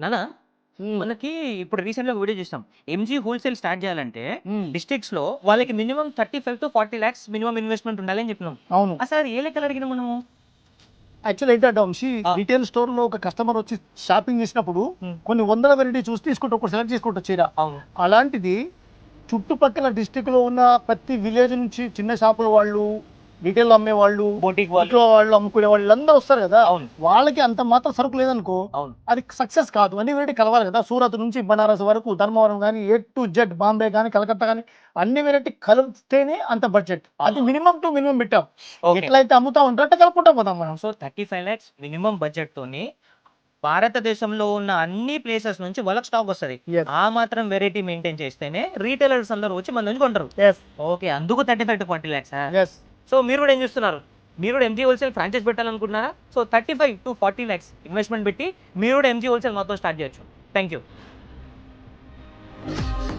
నానా మనకి ఇప్పుడు రీసెంట్గా వీడియో చూస్తాం ఎంజీ హోల్సేల్ స్టార్ట్ చేయాలంటే డిస్ట్రిక్ట్స్లో వాళ్ళకి minimum thirty five to forty lakhs minimum investment ఉండాలని చెప్పినాం. అవును. అసలు అది ఏ లెక్కలు అడిగినాం మనము? యాక్చువల్ ఏంటంటే వంశీ ఆ. రిటైల్ స్టోర్లో ఒక కస్టమర్ వచ్చి షాపింగ్ చేసినప్పుడు. కొన్ని వందల వెరైటీ చూసి తీసుకుంటూ ఒకటి సెలెక్ట్ చేసుకుంటూ చీర అవును. అలాంటిది చుట్టుపక్కల డిస్టిక్లో ఉన్న ప్రతి విలేజ్ నుంచి చిన్న షాపుల వాళ్ళు రిటైల్ అమ్మే వాళ్ళు బోటిక్ వాళ్ళు. ఇంట్లో వాళ్ళు అమ్ముకునే వాళ్ళు అందరూ వస్తారు కదా. అవును. వాళ్ళకి అంత మాత్రం సరుకు లేదనుకో అవును. అది సక్సెస్ కాదు. అన్ని వెరైటీ కలవాలి కదా. సూరత్ నుంచి బనారస్ వరకు ధర్మవరం కానీ ఏ టు జెడ్ బాంబే కానీ కలకత్తా కానీ అన్ని వెరైటీ కలిపితేనే అంత బడ్జెట్ అది మినిమం టు మినిమం పెట్టాం. ఎట్లయితే అమ్ముతా ఉంటారో అట్లా కలుపుకుంటాం పోతాం మనం. So thirty five lakhs minimum budget తోని భారతదేశంలో ఉన్న అన్ని ప్లేసెస్ నుంచి వాళ్ళకి స్టాక్ వస్తుంది. ఆ మాత్రం వెరైటీ మెయింటైన్ చేస్తేనే రీటైలర్స్ అందరూ వచ్చి మన నుంచి కొంటారు. ఓకే అందుకు thirty five to forty lakhs so మీరు కూడా ఏం చేస్తున్నారు? మీరు కూడా MG wholesale franchise పెట్టాలనుకుంటున్నారా? So thirty five to forty lakhs investment పెట్టి మీరు కూడా ఎంజీ హోల్సేల్ మొత్తం స్టార్ట్ చేయొచ్చు. Thank you